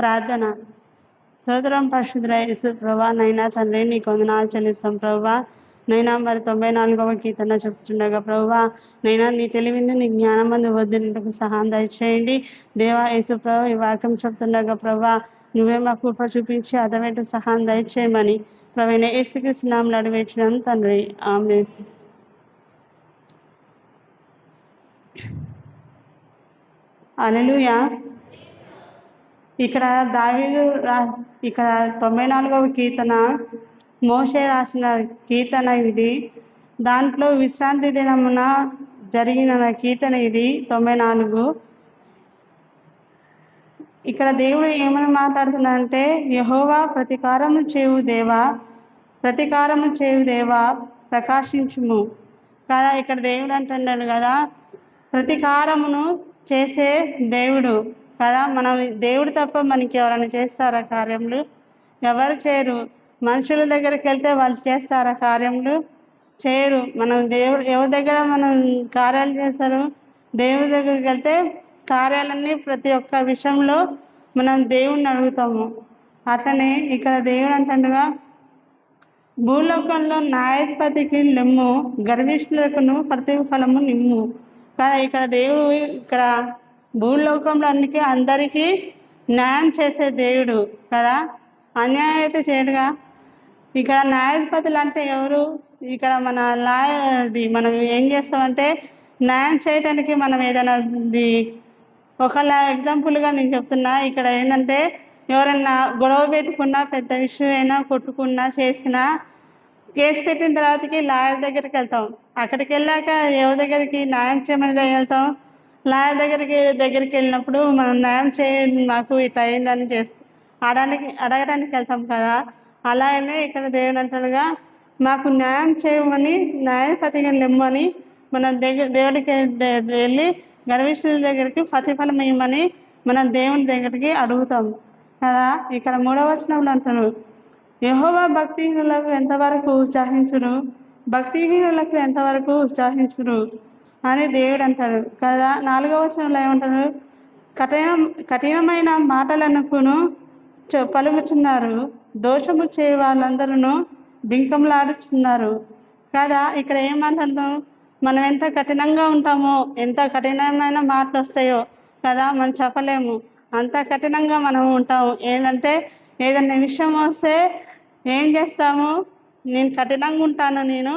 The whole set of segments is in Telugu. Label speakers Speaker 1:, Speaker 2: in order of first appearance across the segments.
Speaker 1: ప్రార్థన. సోదరం పరిశుద్ధ యేసు ప్రభా నైనా తండ్రి నీకు వందనాలు చెల్లిస్తాం ప్రభా. నైనా మరి తొంభై నాలుగవ కీర్తన చెప్తుండగా ప్రభా నైనా నీ తెలివింది నీ జ్ఞానమందు వద్దునకు సహాయం దయచేయండి. దేవా యేసు ప్రభా ఈ వాక్యం చెప్తుండగా ప్రభా నువ్వే మా కృప చూపించి అదవేట సహాయం దయచేయమని ప్రవీణ యేసుకృష్ణ నామలు అడివేచ్చినాం తండ్రి. ఆమె అలలుయా ఇక్కడ దావీదు రా ఇక్కడ తొంభై నాలుగవ కీర్తన మోషే రాసిన కీర్తన ఇది. దాంట్లో విశ్రాంతి దినమున జరిగిన కీర్తన ఇది తొంభై నాలుగు. ఇక్కడ దేవుడు ఏమని మాట్లాడుతున్నాడంటే యహోవా ప్రతీకారము చేవు దేవా ప్రతీకారము చేవు దేవా ప్రకాశించుము. కదా ఇక్కడ దేవుడు అంటున్నాడు కదా ప్రతీకారమును చేసే దేవుడు. కదా? మనం దేవుడు తప్ప మనకి ఎవరైనా చేస్తారా కార్యములు? ఎవరు చేయరు? మనుషుల దగ్గరికి వెళ్తే వాళ్ళు చేస్తారా కార్యములు? చేయరు. మనం దేవుడు ఎవరి దగ్గర మనం కార్యాలు చేస్తారు దేవుడి దగ్గరికి వెళ్తే కార్యాలన్నీ ప్రతి ఒక్క విషయంలో మనం దేవుణ్ణి అడుగుతాము. అతనే ఇక్కడ దేవుడు అంటుండగా భూలోకంలో న్యాయపతికి లెమ్ము గర్విష్ఠులకును ప్రతిఫలము నిమ్ము. కదా ఇక్కడ దేవుడు ఇక్కడ భూలోకంలో అన్నికి అందరికీ న్యాయం చేసే దేవుడు కదా? అన్యాయం అయితే చేయడుగా. ఇక్కడ న్యాయాధిపతులు అంటే ఎవరు? ఇక్కడ మన లాయ ఇది మనం ఏం చేస్తామంటే న్యాయం చేయటానికి మనం ఏదైనా ఇది ఒకళ్ళ ఎగ్జాంపుల్గా నేను చెప్తున్నా. ఇక్కడ ఏంటంటే ఎవరైనా గొడవ పెట్టుకున్నా పెద్ద విషయం అయినా కొట్టుకున్నా చేసినా కేసు పెట్టిన తర్వాతకి లాయర్ దగ్గరికి వెళ్తాం. అక్కడికి వెళ్ళాక ఎవరి దగ్గరికి న్యాయం చేయమని వెళ్తాం. లాయర్ దగ్గరికి దగ్గరికి వెళ్ళినప్పుడు మనం న్యాయం చేయండి మాకు ఇత అయిందని చేస్తాం అడగడానికి అడగడానికి వెళ్తాం కదా. అలాగనే ఇక్కడ దేవుడు అంటాడుగా మాకు న్యాయం చేయమని న్యాయపతిగా నిమ్మని మన దగ్గర దేవుడికి వెళ్ళి గర్విష్ఠుల దగ్గరికి ప్రతిఫలం ఇవ్వమని మనం దేవుని దగ్గరికి అడుగుతాం కదా. ఇక్కడ మూడవ వచనంలో అంటాను యహోవా భక్తిహీనులకు ఎంతవరకు ఉత్సాహించును? భక్తిహీనులకు ఎంతవరకు ఉత్సాహించును? అని దేవుడు అంటాడు. కదా నాలుగవ వచనంలో ఏమంటారు? కఠిన కఠినమైన మాటలనుకును పలుకుచున్నారు. దోషము చేయ వాళ్ళందరూ బింకంలాడుచున్నారు కదా ఇక్కడ ఏమంటారు? మనం ఎంత కఠినంగా ఉంటామో ఎంత కఠినమైన మాటలు వస్తాయో కదా మనం చెప్పలేము. అంత కఠినంగా మనం ఉంటాము. ఏంటంటే ఏదైనా విషయం వస్తే ఏం చేస్తాము? నేను కఠినంగా ఉంటాను నేను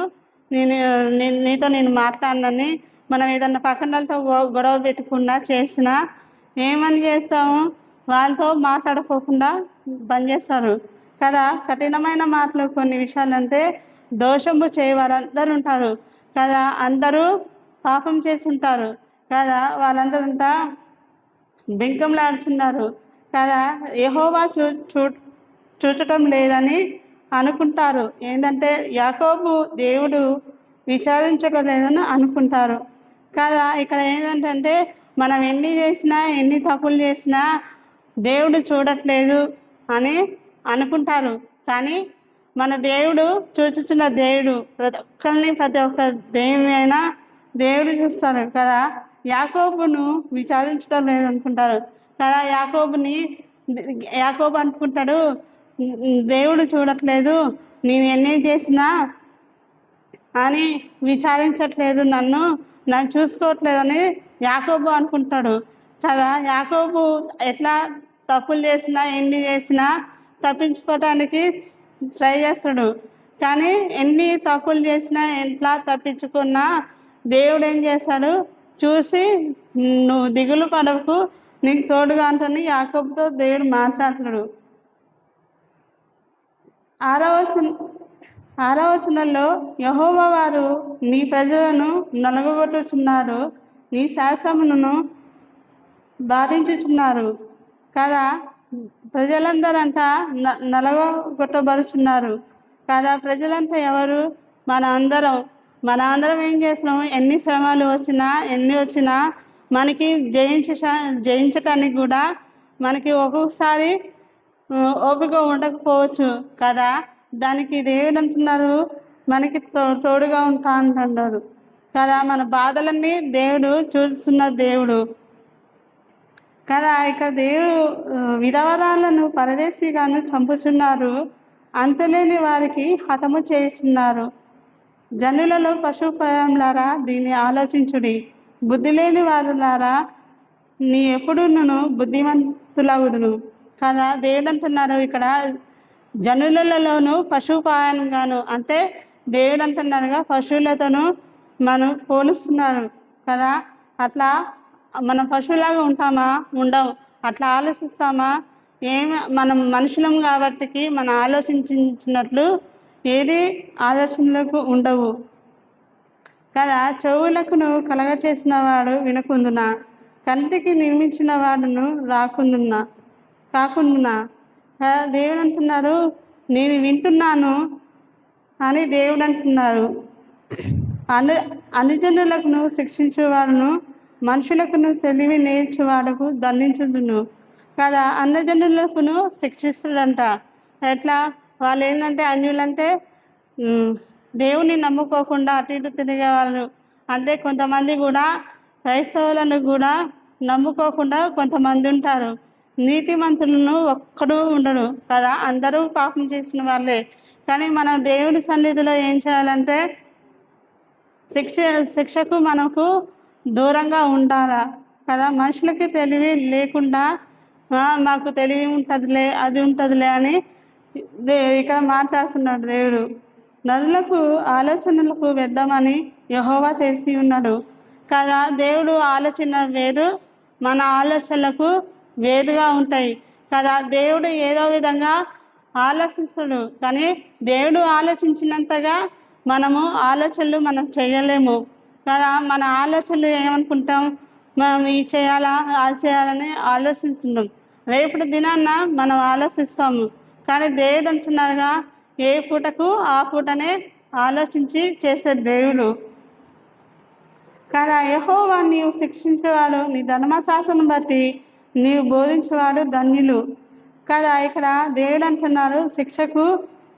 Speaker 1: నేను నీతో నేను మాట్లాడనని మనం ఏదన్నా పక్కనలతో గొడవ పెట్టుకున్నా చేసినా ఏమని చేస్తాము? వాళ్ళతో మాట్లాడుకోకుండా బంద్ చేస్తారు. కదా? కఠినమైన మాటలు కొన్ని విషయాలు అంటే దోషము చేయవారందరూ ఉంటారు. కదా? అందరూ పాపం చేసి ఉంటారు కదా? వాళ్ళందరూ ఉంటా బింకంలాడుచున్నారు కదా? యహోవా చూ చూ చూచటం లేదని అనుకుంటారు. ఏంటంటే యాకోబు దేవుడు విచారించడం లేదని అనుకుంటారు. కదా ఇక్కడ ఏంటంటే మనం ఎన్ని చేసినా ఎన్ని తప్పులు చేసినా దేవుడు చూడట్లేదు అని అనుకుంటారు. కానీ మన దేవుడు చూచుచున్న దేవుడు ప్రతి ఒక్కరిని ప్రతి ఒక్క దేవుడైనా దేవుడు చూస్తారు కదా యాకోబును విచారించడం లేదు అనుకుంటారు కదా యాకోబుని యాకోబు అనుకుంటాడు దేవుడు చూడట్లేదు. నేను ఎన్ని చేసినా అని విచారించట్లేదు నన్ను. నన్ను చూసుకోవట్లేదని యాకోబు అనుకుంటాడు. కదా యాకోబు ఎట్లా తప్పులు చేసినా ఎన్ని చేసినా తప్పించుకోవటానికి ట్రై చేస్తాడు. కానీ ఎన్ని తప్పులు చేసినా ఎట్లా తప్పించుకున్నా దేవుడు ఏం చేస్తాడు? చూసి నువ్వు దిగులు పడవకు నీకు తోడుగా అంటని యాకోబుతో దేవుడు మాట్లాడతాడు ఆరవ వచనం- యహోవ వారు నీ ప్రజలను నలగొట్టుచున్నారు నీ శాసనమును బాధించుచున్నారు కదా. ప్రజలందరంట న కదా. ప్రజలంతా ఎవరు? మన అందరం మన అందరం ఏం చేసినాం ఎన్ని శ్రమలు వచ్చినా ఎన్ని వచ్చినా మనకి జయించ జయించటానికి కూడా మనకి ఒక్కొక్కసారి ఓపిక ఉండకపోవచ్చు కదా? దానికి దేవుడు అంటున్నారు మనకి తో తోడుగా ఉంటా అంటున్నారు కదా? మన బాధలన్నీ దేవుడు చూస్తున్న దేవుడు కదా? ఇక దేవుడు విధవరాలను పరదేశీగాను చంపుతున్నారు అంతలేని వారికి హతము చేస్తున్నారు జనులలో పశుపయంలారా దీన్ని ఆలోచించుడి. బుద్ధి లేని వారులారా నీ ఎప్పుడు నేను బుద్ధిమంతులగుదును కదా దేవుడు అంటున్నారు ఇక్కడ. జనులలోను పశుపాయంగాను అంటే దేవుడు అంటున్నారుగా పశువులతోనూ మనం పోలుస్తున్నారు కదా. అట్లా మనం పశువులాగా ఉంటామా? ఉండవు అట్లా ఆలోచిస్తామా? ఏమి మనం మనుషులం కాబట్టికి మనం ఆలోచించినట్లు ఏది ఆలోచనలకు ఉండవు కదా. చెవులకును కలగ చేసిన వాడు వినకుందునా కంటికి నిర్మించిన వాడును రాకుందున్నా కాకుండా దేవుడు అంటున్నారు నేను వింటున్నాను అని దేవుడు అంటున్నారు అను అనుజనులకును శిక్షించేవాడును మనుషులకును తెలివి నేర్చేవాడుకు దండించుదును. కదా అన్నజనులకును శిక్షిస్తుడంట. ఎట్లా? వాళ్ళు ఏంటంటే అన్యులంటే దేవుని నమ్ముకోకుండా అటు ఇటు తిరిగేవాళ్ళు. అంటే కొంతమంది కూడా క్రైస్తవులను కూడా నమ్ముకోకుండా కొంతమంది ఉంటారు. నీతిమంతులను ఒక్కడు ఉండడు కదా? అందరూ పాపం చేసిన వాళ్ళే. కానీ మనం దేవుడి సన్నిధిలో ఏం చేయాలంటే శిక్ష శిక్షకు మనకు దూరంగా ఉండాలా? కదా? మనుషులకి తెలివి లేకుండా మాకు తెలివి ఉంటుందిలే అది ఉంటుందిలే అని దే- ఇక్కడ మాట్లాడుతున్నాడు దేవుడు. నదులకు ఆలోచనలకు వెద్దామని యహోవా తెలిసి ఉన్నాడు. కదా? దేవుడు ఆలోచన వేరు మన ఆలోచనలకు వేరుగా ఉంటాయి. కదా? దేవుడు ఏదో విధంగా ఆలోచిస్తాడు. కానీ దేవుడు ఆలోచించినంతగా మనము ఆలోచనలు మనం చేయలేము. కదా? మన ఆలోచనలు ఏమనుకుంటాం? మనం ఇది చేయాలా అది చేయాలని ఆలోచిస్తున్నాం. రేపటి దినాన్న మనం ఆలోచిస్తాము. కానీ దేవుడు అంటున్నారుగా ఏ పూటకు ఆ పూటనే ఆలోచించి చేసే దేవుడు. కదా? యహోవా నీవు శిక్షించేవాడు. నీ ధర్మశాస్త్రం బట్టి నీవు బోధించేవాడు ధన్యులు. కదా ఇక్కడ దేవుడు అంటున్నారు శిక్షకు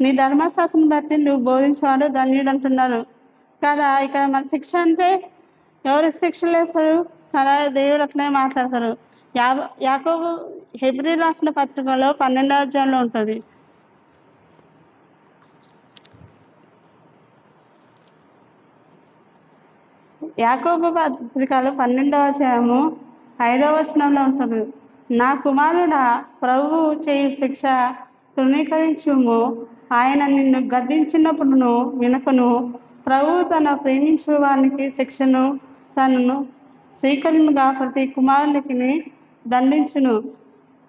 Speaker 1: నీ ధర్మశాస్త్రం బట్టి నువ్వు బోధించేవాడు ధన్యుడు అంటున్నారు కదా ఇక్కడ మన శిక్ష అంటే ఎవరికి శిక్షలు వేస్తారు కదా దేవుడు అట్లనే మాట్లాడతారు. యా యాకోబు హెబ్రి రాసిన పత్రికలో పన్నెండవ అధ్యాయంలో ఉంటుంది. యాకోబు పత్రికలు పన్నెండవ అధ్యాయము ఐదవ వచనంలో ఉంటుంది. నా కుమారుడా ప్రభువు చేయు శిక్ష తృణీకరించుము. ఆయన నిన్ను గద్దించినప్పుడును వినకును. ప్రభువు తన ప్రేమించే వారికి శిక్షను తనను స్వీకరింగా ప్రతి కుమారునికి దండించును.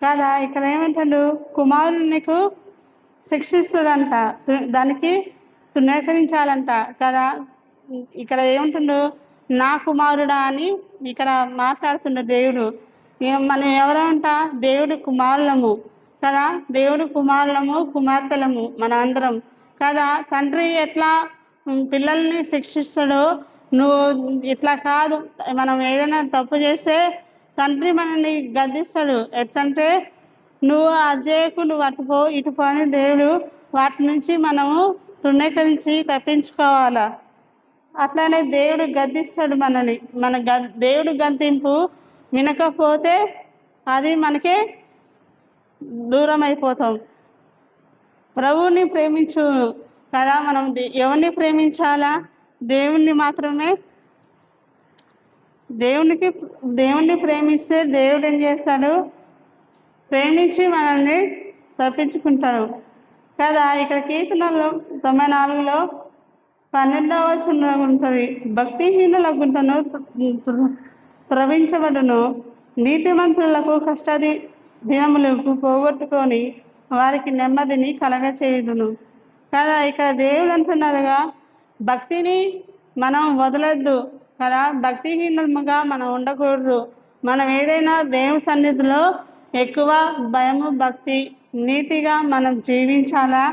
Speaker 1: కదా? ఇక్కడ ఏమంటాడు? కుమారునికి శిక్షిస్తుడంట దానికి తృణీకరించాలంట. కదా? ఇక్కడ ఏముంటుండు? నా కుమారుడా అని ఇక్కడ మాట్లాడుతున్న దేవుడు. మనం ఎవరంట? దేవుడి కుమారులము. కదా? దేవుడి కుమారులము కుమార్తెలము మన అందరం. కదా? తండ్రి ఎట్లా పిల్లల్ని శిక్షిస్తాడో? నువ్వు ఇట్లా కాదు. మనం ఏదైనా తప్పు చేస్తే తండ్రి మనల్ని గద్దిస్తాడు. ఎట్లంటే నువ్వు అజయకు నువ్వు అటుపో ఇటుపో అని దేవుడు వాటి నుంచి మనము తృణీకరించి తప్పించుకోవాలా? అట్లానే దేవుడు గద్దిస్తాడు మనని మన గ దేవుడు గద్దింపు వినకపోతే అది మనకే దూరం అయిపోతాం ప్రభువుని ప్రేమించు కదా మనం. ఎవరిని ప్రేమించాలా? దేవుణ్ణి మాత్రమే. దేవునికి దేవుణ్ణి ప్రేమిస్తే దేవుడు ఏం చేస్తాడు? ప్రేమించి మనల్ని తప్పించుకుంటాడు కదా ఇక్కడ కీర్తనలో తొంభై నాలుగులో పన్నెండవ వచనంలో ఉంటుంది భక్తిహీనుల గుంటను త్రవించబడును నీతిమంతులకు కష్టాది దినములకు పోగొట్టుకొని వారికి నెమ్మదిని కలగచేయుడును కదా ఇక్కడ దేవుడు అంటున్నారుగా భక్తిని మనం వదలొద్దు. కదా భక్తిహీనముగా మనం ఉండకూడదు. మనం ఏదైనా దేవుని సన్నిధిలో ఎక్కువ భయము భక్తి నీతిగా మనం జీవించాలా?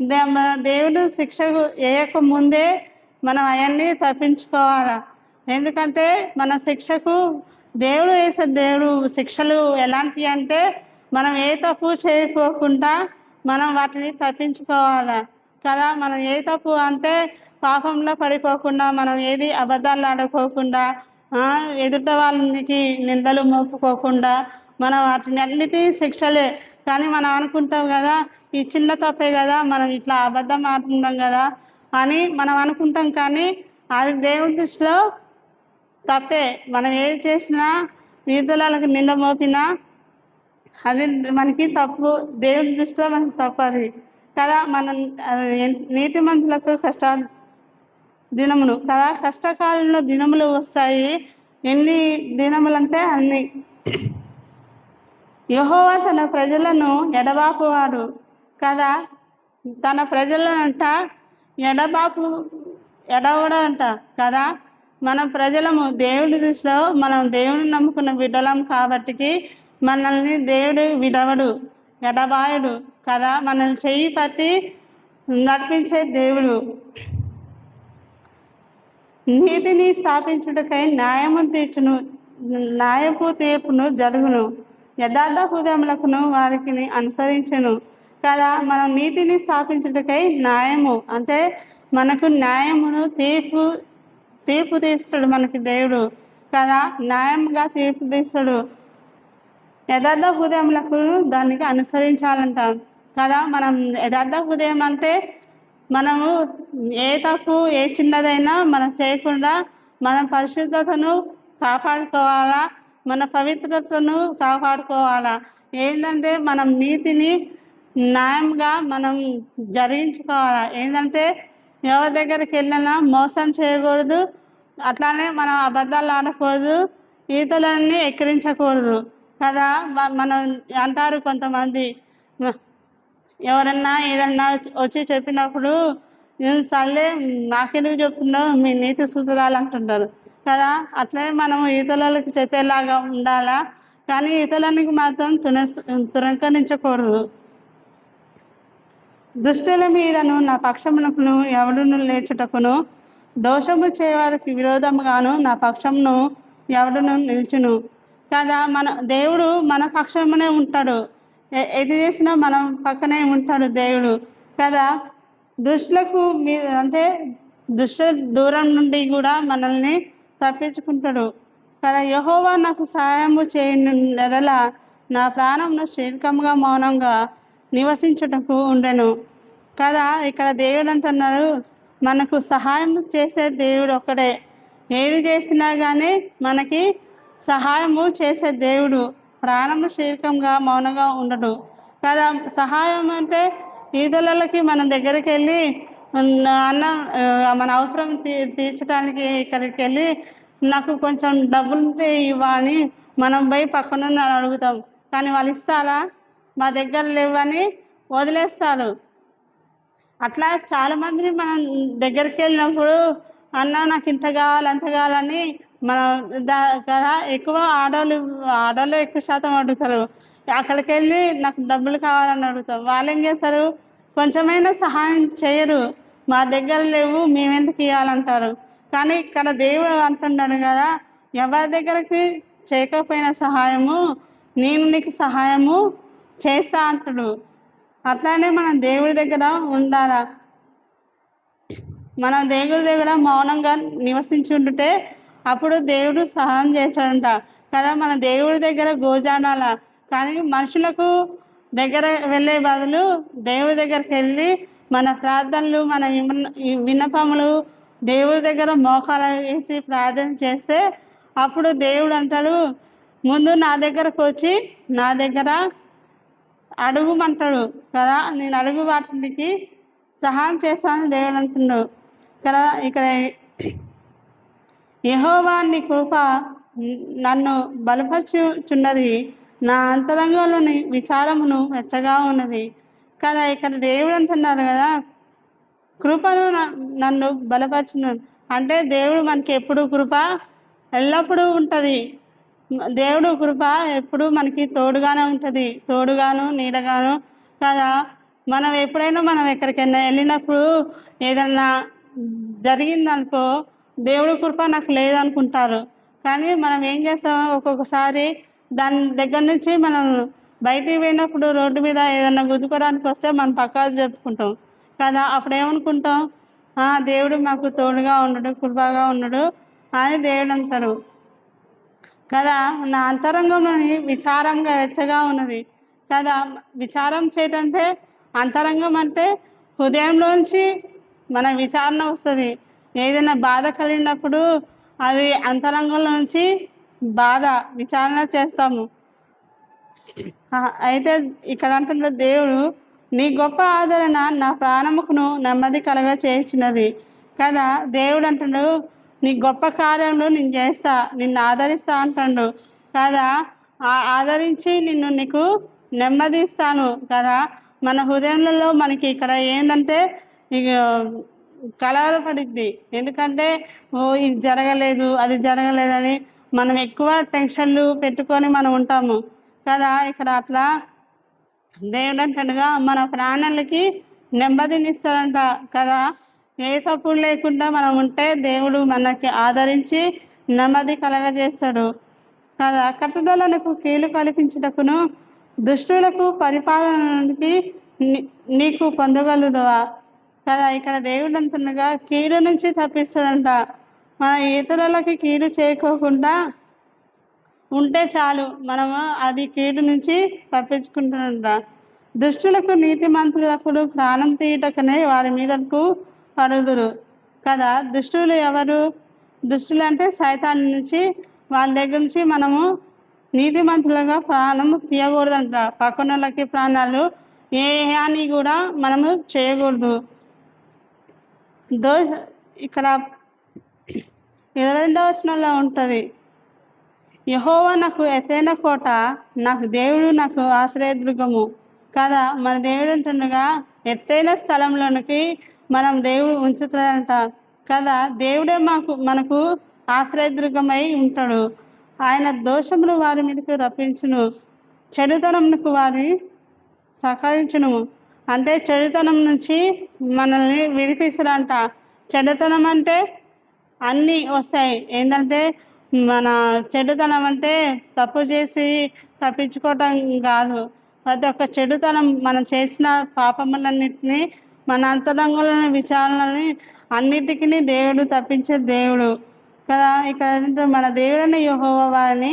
Speaker 1: దేవుడు శిక్షకు వేయక ముందే మనం అవన్నీ తప్పించుకోవాలా? ఎందుకంటే మన శిక్షకు దేవుడు వేసే దేవుడు శిక్షలు ఎలాంటివి అంటే మనం ఏ తప్పు చేయకోకుండా మనం వాటిని తప్పించుకోవాలి? కదా మనం ఏ తప్పు అంటే పాపంలో పడిపోకుండా మనం ఏది అబద్ధాలు ఆడుకోకుండా ఎదుట వాళ్ళకి నిందలు మోపుకోకుండా మనం వాటిని అన్నిటి శిక్షలే కానీ మనం అనుకుంటాం కదా ఈ చిన్న తప్పే కదా మనం ఇట్లా అబద్ధం ఆడుకుంటాం కదా అని మనం అనుకుంటాం కానీ అది దేవుడి దృష్టిలో తప్పే. మనం ఏది చేసినా వీధులకు నింద మోపినా అది మనకి తప్పు. దేవుడి దృష్టిలో మనకి తప్పు అది కదా. మనం నీతి మంతులకు కష్ట దినములు కదా. కష్టకాలంలో దినములు వస్తాయి. ఎన్ని దినములు అంటే అన్ని. యహోవా తన ప్రజలను ఎడబాపువాడు కదా? తన ప్రజలంట ఎడబాపు ఎడవడంట కదా? మన ప్రజలము దేవుడి దృష్టిలో మనం దేవుని నమ్ముకున్న బిడ్డలం కాబట్టికి మనల్ని దేవుడు విడవడు ఎడబాయుడు కదా? మనల్ని చెయ్యి పట్టి నడిపించే దేవుడు. నీతిని స్థాపించుటకై న్యాయము తీర్చును న్యాయపు తీర్పును జరుగును. యథార్థ హృదయములకును వారికి అనుసరించను. కదా మనం నీతిని స్థాపించుటకై న్యాయము అంటే మనకు న్యాయమును తీర్పు తీర్పు తీస్తాడు మనకి దేవుడు. కదా న్యాయంగా తీర్పు తీస్తాడు యథార్థ హృదయములకు దానికి అనుసరించాలంటాం. కదా మనం యథార్థ హృదయం అంటే మనము ఏ తప్పు ఏ చిన్నదైనా మనం చేయకుండా మన పరిశుద్ధతను కాపాడుకోవాలా? మన పవిత్రతను కాపాడుకోవాలా? ఏంటంటే మనం నీతిని న్యాయంగా మనం జరిగించుకోవాలా? ఏంటంటే ఎవరి దగ్గరికి వెళ్ళినా మోసం చేయకూడదు. అట్లానే మనం అబద్ధాలు ఆడకూడదు. ఈతలన్నీ ఎక్కిరించకూడదు. కదా? మనం అంటారు కొంతమంది. ఎవరన్నా ఏదన్నా వచ్చి చెప్పినప్పుడు సర్లే నాకెందుకు చెప్తున్నావు? మీ నీతి సూత్రాలు అంటుంటారు. కదా? అట్లనే మనం ఈతలకి చెప్పేలాగా ఉండాలా? కానీ ఈతలనికి మాత్రం తున తురంకరించకూడదు దుష్టుల మీదను నా పక్షమునకును ఎవడును లేచుటకును దోషము చేయవారికి విరోధముగాను నా పక్షమును ఎవడును నిల్చును. కదా? మన దేవుడు మన పక్షమునే ఉంటాడు. ఎటు చేసినా మనం పక్కనే ఉంటాడు దేవుడు. కదా? దుష్టులకు మీద అంటే దుష్ట దూరం నుండి కూడా మనల్ని తప్పించుకుంటాడు. కదా యహోవా నాకు సహాయము చేయని నెలల నా ప్రాణంను శీర్ఘంగా మౌనంగా నివసించుటకు ఉండెను. కదా ఇక్కడ దేవుడు అంటున్నాడు మనకు సహాయం చేసే దేవుడు ఒక్కడే. ఏది చేసినా కానీ మనకి సహాయము చేసే దేవుడు ప్రాణము శీర్ఘంగా మౌనంగా ఉండడు. కదా సహాయం అంటే ఈదులకి మన దగ్గరికి వెళ్ళి అన్న మన అవసరం తీ తీర్చడానికి ఇక్కడికి వెళ్ళి నాకు కొంచెం డబ్బులు ఉంటే మనం పోయి పక్కనున్న అడుగుతాం. కానీ వాళ్ళు ఇస్తారా? మా దగ్గర లేవని వదిలేస్తారు. అట్లా చాలా మందిని మనం దగ్గరికి వెళ్ళినప్పుడు అన్న నాకు ఇంత కావాలి అంత కావాలని మనం దా కదా ఎక్కువ ఆడవాళ్ళు ఆడవాళ్ళు ఎక్కువ శాతం అడుగుతారు. అక్కడికి వెళ్ళి నాకు డబ్బులు కావాలని అడుగుతాం. వాళ్ళు ఏం చేస్తారు? కొంచెమైనా సహాయం చేయరు. మా దగ్గర లేవు మేమెందుకు ఇవ్వాలంటారు కానీ ఇక్కడ దేవుడు అంటున్నాడు కదా ఎవరి దగ్గరికి చేయకపోయిన సహాయము నేను నీకు సహాయము చేస్తా అంటాడు. అట్లానే మనం దేవుడి దగ్గర ఉండాలా? మనం దేవుడి దగ్గర మౌనంగా నివసించి ఉంటే అప్పుడు దేవుడు సహాయం చేస్తాడంట. కదా మన దేవుడి దగ్గర గోజాడాల? కానీ మనుషులకు దగ్గర వెళ్ళే బదులు దేవుడి దగ్గరికి వెళ్ళి మన ప్రార్థనలు మన విన్నపములు దేవుడి దగ్గర మోకాలు వేసి ప్రార్థన చేస్తే అప్పుడు దేవుడు అంటాడు ముందు నా దగ్గరకు వచ్చి నా దగ్గర అడుగుమంటాడు కదా నేను అడుగు వాటికి సహాయం చేస్తానని దేవుడు అంటున్నాడు కదా ఇక్కడ యహోవాన్ని నీ కృప నన్ను బలపరుచుచున్నది నా అంతరంగంలోని విచారమును వెచ్చగా ఉన్నది. కదా ఇక్కడ దేవుడు అంటున్నారు కదా? కృపను నన్ను బలపరచును. అంటే దేవుడు మనకి ఎప్పుడు కృప? ఎల్లప్పుడూ ఉంటుంది. దేవుడు కృప ఎప్పుడు మనకి తోడుగానే ఉంటుంది. తోడుగాను నీడగాను. కదా? మనం ఎప్పుడైనా మనం ఎక్కడికైనా వెళ్ళినప్పుడు ఏదన్నా జరిగిందనుకో దేవుడి కృప నాకు లేదనుకుంటారు. కానీ మనం ఏం చేస్తాం? ఒక్కొక్కసారి దాని దగ్గర నుంచి మనం బయటికి పోయినప్పుడు రోడ్డు మీద ఏదైనా గుద్దుకోవడానికి వస్తే మనం పక్కా చెప్పుకుంటాం కదా అప్పుడు ఏమనుకుంటాం "ఆ, దేవుడు మాకు తోడుగా ఉండడు కృపగా ఉండడు అని దేవుడు అంటారు కదా నా అంతరంగంలోని విచారంగా వెచ్చగా ఉన్నది. కదా విచారం చేయటంటే అంతరంగం అంటే హృదయంలోంచి మన విచారణ వస్తుంది. ఏదైనా బాధ కలిగినప్పుడు అది అంతరంగంలోంచి బాధ విచారణ చేస్తాము. అయితే ఇక్కడ అంటున్న దేవుడు నీ గొప్ప ఆదరణ నా ప్రాణముకును నెమ్మది కలగ చేసినది. కదా దేవుడు అంటున్నాడు నీ గొప్ప కార్యంలో నేను చేస్తా నిన్ను ఆదరిస్తా అంటాడు కదా ఆ- ఆదరించి నిన్ను నీకు నెమ్మది ఇస్తాను కదా మన హృదయంలో మనకి ఇక్కడ ఏంటంటే ఇక కలవరపడిద్ది. ఎందుకంటే ఓ ఇది జరగలేదు అది జరగలేదని మనం ఎక్కువ టెన్షన్లు పెట్టుకొని మనం ఉంటాము. కదా ఇక్కడ అట్లా దేవుడు అంటాడుగా మన ప్రాణాలకి నెమ్మదినిస్తాడంట కదా. ఏ తప్పులు లేకుండా మనం ఉంటే దేవుడు మనకి ఆదరించి నెమ్మది కలగజేస్తాడు. కదా కట్టుదలకు కీలు కల్పించుటకును దుష్టులకు పరిపాలనకి నీకు పొందగలుగుతావా కదా ఇక్కడ దేవుడు అంటుండగా కీడు నుంచి తప్పిస్తాడంట. ఇతరులకి కీడు చేయకోకుండా ఉంటే చాలు. మనము అది కీడు నుంచి తప్పించుకుంటున్నాడ దుష్టులకు నీతిమంతులకు ప్రాణం తీయటకనే వారి మీదకు పడుదురు కదా? దుష్టులు ఎవరు? దుష్టులు అంటే సైతాన్ని నుంచి వాళ్ళ దగ్గర నుంచి మనము నీతిమంతులుగా ప్రాణము తీయకూడదంట పక్కన ప్రాణాలు ఏ హాని కూడా మనము చేయకూడదు. దో ఇక్కడ ఇరవై రెండవ వచనంలో ఉంటుంది. యహోవా నాకు ఎత్తైన కోట నాకు దేవుడు నాకు ఆశ్రయదుర్గము. కదా మన దేవుడు అంటుండగా ఎత్తైన స్థలంలోనికి మనం దేవుడు ఉంచుతాడంట. కదా దేవుడే మాకు మనకు ఆశ్రయదుర్గమై ఉంటాడు. ఆయన దోషములు వారి మీదకు రప్పించును. చెడుతనమునకు వారి సహకరించును. అంటే చెడుతనం నుంచి మనల్ని విడిపిస్తాడంట. చెడుతనం అంటే అన్నీ వస్తాయి. ఏంటంటే మన చెడుతనం అంటే తప్పు చేసి తప్పించుకోవటం కాదు. ప్రతి ఒక్క చెడుతనం మనం చేసిన పాపములన్నింటినీ మన అంతరంగులను విచారణని అన్నిటికీ దేవుడు తప్పించే దేవుడు. కదా ఇక్కడ ఏంటంటే మన దేవుడని యెహోవా వారిని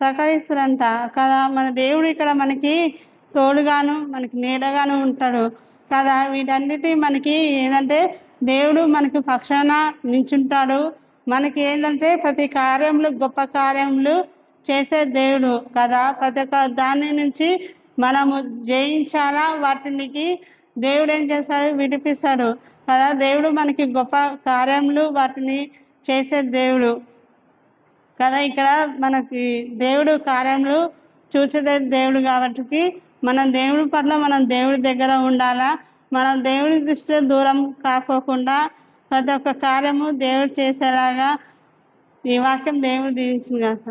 Speaker 1: సహకరిస్తారంట కదా మన దేవుడు ఇక్కడ మనకి తోడుగాను మనకి నీడగాను ఉంటాడు. కదా వీటన్నిటి మనకి ఏంటంటే దేవుడు మనకి పక్షాన నించుంటాడు. మనకి ఏంటంటే ప్రతి కార్యములు గొప్ప కార్యములు చేసే దేవుడు కదా. ప్రతి ఒక్క దాని నుంచి మనము జయించాలా? వాటికి దేవుడు ఏం చేస్తాడు? విడిపిస్తాడు కదా. దేవుడు మనకి గొప్ప కార్యములు వాటిని చేసే దేవుడు కదా. ఇక్కడ మనకి దేవుడు కార్యములు చూచేదే దేవుడు కాబట్టి మనం దేవుడి పట్ల మనం దేవుడి దగ్గర ఉండాలా? మనం దేవుడి దృష్టిలో దూరం కాకోకుండా ప్రతి ఒక్క కార్యము దేవుడు చేసేలాగా ఈ వాక్యం దేవుడు దీవించింది కాక.